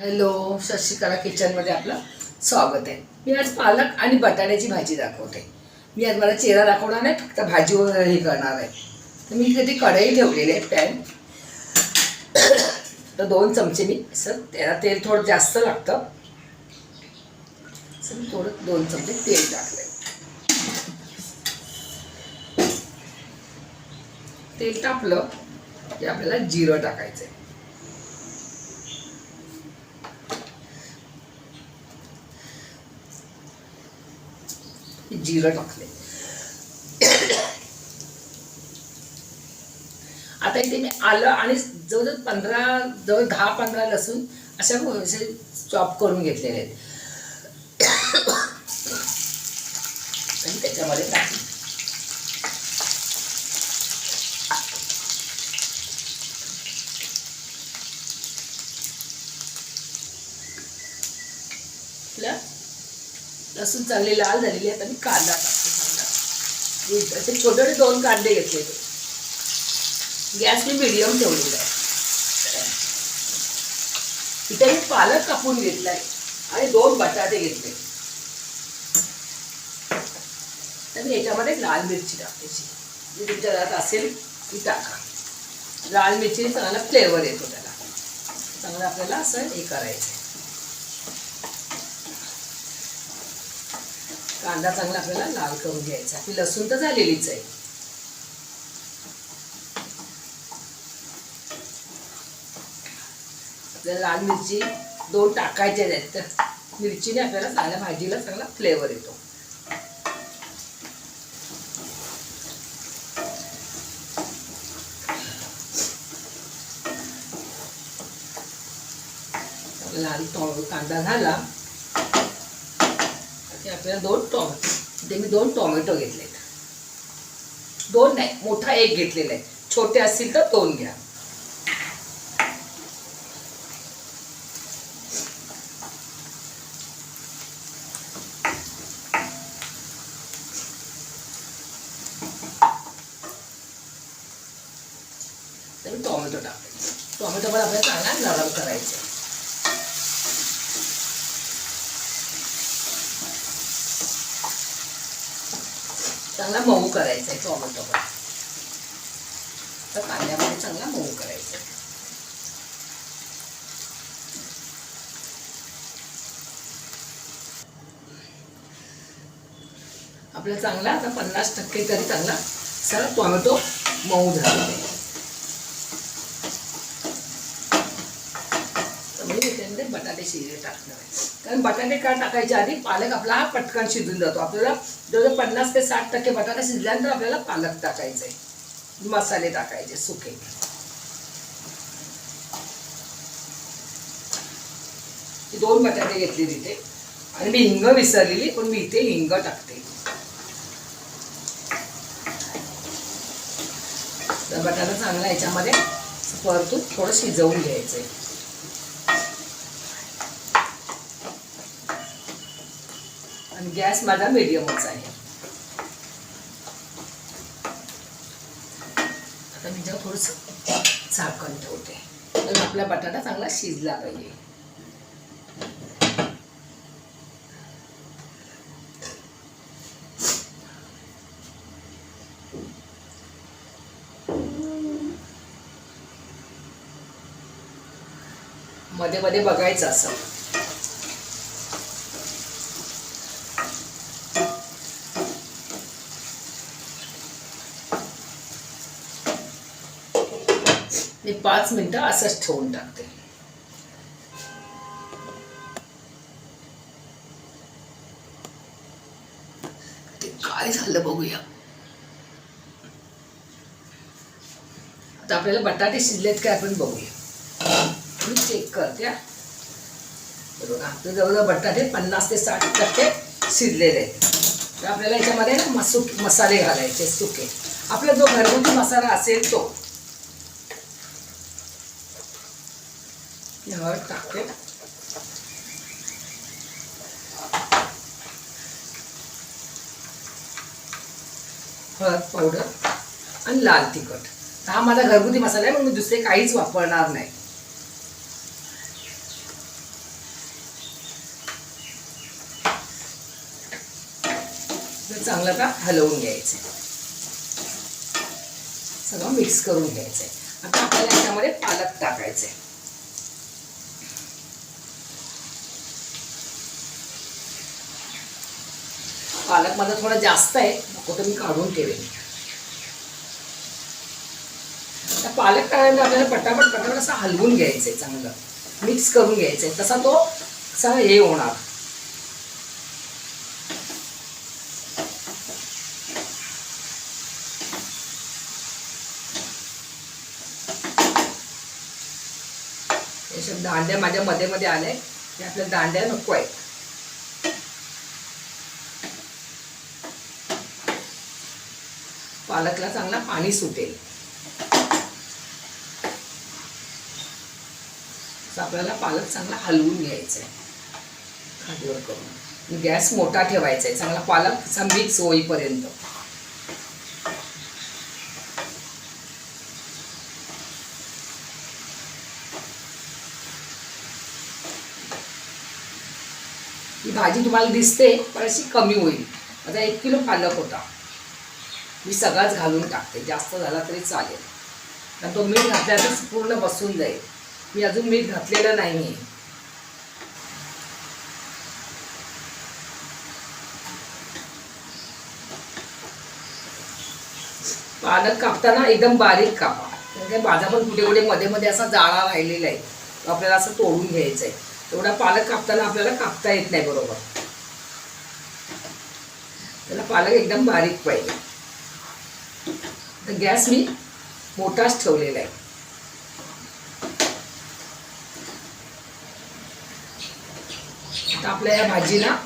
Hello Shashikala किचनमध्ये आपलं स्वागत आहे. मी आज पालक आणि बटाट्याची भाजी दाखवते. मी आज मला चेहरा दाखवणार नाही फक्त भाजी वगैरे हे करणार आहे. तर मी इथे ती कढई ठेवलेली आहे पॅन तर दोन चमचे मी असं त्याला तेल थोडं जास्त लागतं. असं मी थोडं दोन चमचे तेल टाकलं तेल टाकलं की आपल्याला जिरं टाकायचं आहे जिरं टाकले. आता इथे मी आलं आणि जवळजवळ पंधरा जवळ दहा पंधरा लसूण अशा चॉप करून घेतलेले आहेत आणि त्याच्यामध्ये टाकले आपल्या लसूण चांगले लाल झालेले आहेत आणि कांदा टाकतो चांगला. असे छोटे छोटे दोन कांदे घेतले गॅस मी मिडियम ठेवलेला आहे. इथे मी पालक कापून घेतलाय आणि दोन बटाटे घेतले. तर मी याच्यामध्ये लाल मिरची टाकायची. जी तुमच्या घरात असेल ती टाका. लाल मिरचीने चांगला फ्लेवर येतो त्याला. चांगलं आपल्याला असं हे करायचं कांदा चांगला आपल्याला लाल करून घ्यायचा. आपली लसूण तर झालेलीच आहे. आपल्याला लाल मिरची दोन टाकायच्या आहेत तर मिरचीने आपल्याला चांगल्या भाजीला चांगला फ्लेवर येतो. लाल टो कांदा झाला. आपल्याला दोन टोमॅटो ते मी दोन टोमॅटो घेतलेत. दोन नाही मोठा एक घेतलेला आहे. छोटे असतील तर दोन घ्या. तर टोमॅटो टाकते. टोमॅटो पण आपल्याला चांगला नरम करायचं. चांगला मऊ करायचा आहे टोमॅटो पण तर कांद्यामध्ये चांगला मऊ करायचा आहे. आपला चांगला आता पन्नास टक्के तरी चांगला सर टोमॅटो मऊ झाला तर मी त्याच्यामध्ये बटाटे शिरे टाकणार आहे. कारण बटाटे का टाकायच्या आधी पालक आपला हा पटकन शिजून जातो. आपल्याला जवळजवळ पन्नास ते साठ टक्के बटाटा शिजल्यानंतर आपल्याला पालक टाकायचे. आहे मसाले टाकायचे सुके. दोन बटाटे घेतले तिथे आणि मी हिंग विसरलेली पण मी इथे हिंग टाकते. तर बटाटा चांगला याच्यामध्ये परतून थोडं शिजवून घ्यायचं आहे आणि गॅस माझा मिडियमच आहे. आता मी जेव्हा थोडस झाकण ठेवते. तर आपला बटाटा चांगला शिजला पाहिजे. मध्ये मध्ये बघायचं असं. हे पाच मिनिटं असंच ठेवून टाकते. ते काय झालं बघूया. आता आपल्याला बटाटे शिजलेत काय आपण बघूया. मी चेक करते बघा आपले जवळजवळ बटाटे पन्नास ते साठ टक्के शिजलेले आहेत. तर आपल्याला याच्यामध्ये ना मसू मसाले घालायचे सुके. आपला जो घरगुती मसाला असेल तो. हळद टाकते हळद पावडर आणि लाल तिखट हा माझा घरगुती मसाला आहे मग मी दुसरे काहीच वापरणार नाही चांगलं का हलवून घ्यायचं सगळं मिक्स करून घ्यायचं आता आपल्याला याच्यामध्ये पालक टाकायचं आहे पालक माझा थोडा जास्त आहे नको तर मी काढून ठेवेन. आता पालक टाकायला आपल्याला पटापट पटापट असं हलवून घ्यायचं आहे चांगलं. मिक्स करून घ्यायचं आहे तसा तो असा हे होणार. शब्द दांड्या माझ्या मध्ये मध्ये आले की आपल्या दांड्या नको आहेत. पालकला चांगला पाणी सुटेल. आपल्याला पालक चांगला हलवून घ्यायचा आहे खालीवर करून. गॅस मोठा ठेवायचा आहे चांगला पालक असा मिक्स होईपर्यंत. ही भाजी तुम्हाला दिसते पण अशी कमी होईल. आता एक किलो पालक होता. मी सगळाच घालून टाकते. जास्त झाला तरी चालेल. कारण तो मीठ घातल्यातच पूर्ण बसून जाईल. मी अजून मीठ घातलेलं नाही आहे पालक कापताना एकदम बारीक कापा. कारण माझा पण कुठे कुठे मध्ये मध्ये असा जाळा राहिलेला आहे. तो आपल्याला असं तोडून घ्यायचा आहे. तेवढा पालक कापताना आपल्याला कापता येत नाही बरोबर. त्याला पालक एकदम बारीक पाहिजे. तर गॅस मी मोठाच ठेवलेला आहे. आता आपल्या या भाजीला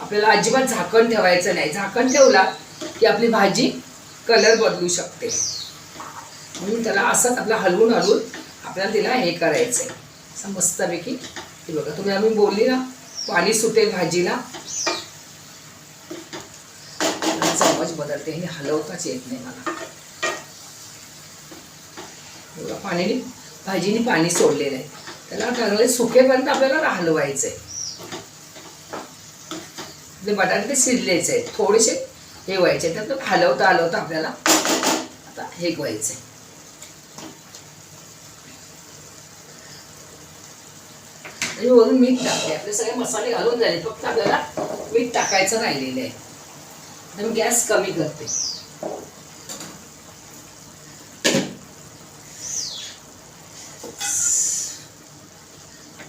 आपल्याला अजिबात झाकण ठेवायचं नाही. झाकण ठेवला की आपली भाजी कलर बदलू शकते. म्हणून त्याला असंच आपला हलवून हलवून आपल्याला तिला हे करायचं आहे असं मस्तपैकी. हे बघा तुम्ही आम्ही बोलली ना पाणी सुटेल भाजीला. चमच बदलते हे हलवताच येत नाही मला. बघा पाण्याने भाजीने पाणी सोडलेलं आहे. त्याला चांगले सुकेपर्यंत आपल्याला हलवायचं आहे बटाटे ते शिजलेच आहेत थोडेसे हे व्हायचे तर हलवता हलवता आपल्याला आता हे व्हायचं आणि वरून मीठ टाकले आपले सगळे मसाले घालून झाले. फक्त आपल्याला मीठ टाकायचं राहिलेलं आहे. आता मी गॅस कमी करते.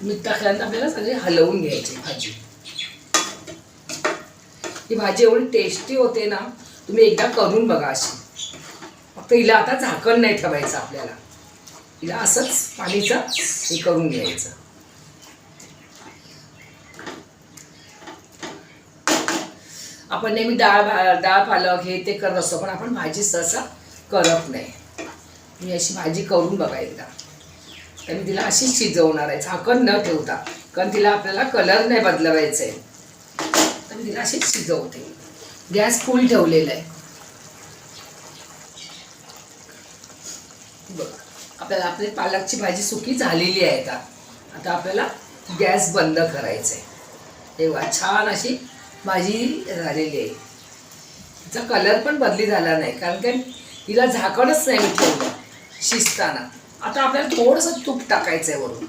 मीठ टाकल्यानंतर आपल्याला सगळी हलवून घ्यायची भाजी. ही भाजी एवढी टेस्टी होते ना तुम्ही एकदा करून बघा अशी. फक्त हिला आता झाकण नाही ठेवायचं आपल्याला. हिला असंच पाणीचं हे करून घ्यायचं. आपण नेहमी डाळ भा- डाळ पालक हे ते करत असतो पण आपण भाजी सहसा करत नाही. मी अशी भाजी करून बघा एकदा. तर मी तिला अशीच शिजवणार आहे. झाकण न ठेवता. कारण तिला आपल्याला कलर नाही बदलवायचा. आहे तर मी तिला अशीच शिजवते. गॅस फुल ठेवलेला आहे. बघ आपल्याला आपली पालकची भाजी सुकी झालेली आहे आता. आता आपल्याला गॅस बंद करायचा आहे तेव्हा छान अशी भाजी झालेली आहे. तिचा कलर पण बदली झाला नाही. कारण काय? तिला झाकणच नाही मी ठेवलं. शिजताना. आता आपल्याला थोडंसं तूप टाकायचं आहे वरून.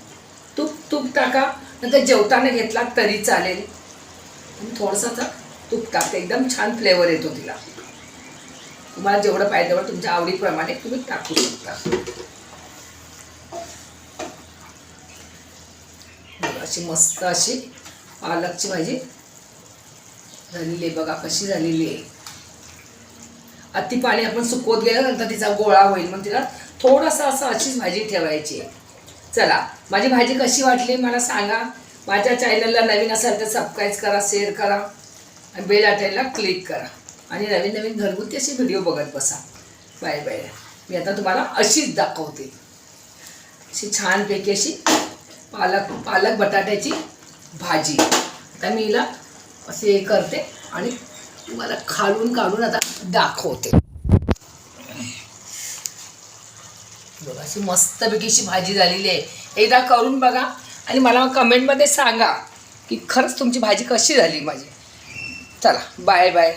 तूप तूप टाका. नंतर जेवताना घेतला तरी चालेल. थोडंसं तूप टाकते. एकदम छान फ्लेवर येतो तिला. तुम्हाला जेवढं पाहिजे तेवढं तुमच्या आवडीप्रमाणे तुम्ही टाकू शकता. अशी मस्त अशी पालकची भाजी झालेली आहे. बघा कशी झालेली आहे. ती पाणी आपण सुकवत गेल्यानंतर तिचा गोळा होईल. मग तिला थोडंसं असं अशीच भाजी ठेवायची चला माझी भाजी कशी वाटली मला सांगा. माझ्या चॅनलला नवीन असाल तर सबस्क्राईब करा शेअर करा. आणि बेल आयकॉनला क्लिक करा. आणि नवीन नवीन घरगुती अशी व्हिडिओ बघत बसा. बाय बाय मी आता तुम्हाला अशीच दाखवते. अशी छानपैकी अशी पालक पालक बटाट्याची भाजी. आता मी हिला असे हे करते आणि तुम्हाला खालून काढून आता दाखवते. बघा अशी मस्तपैकीशी भाजी झालेली आहे. एकदा करून बघा आणि मला कमेंटमध्ये सांगा की खरंच तुमची भाजी कशी झाली माझी. चला बाय बाय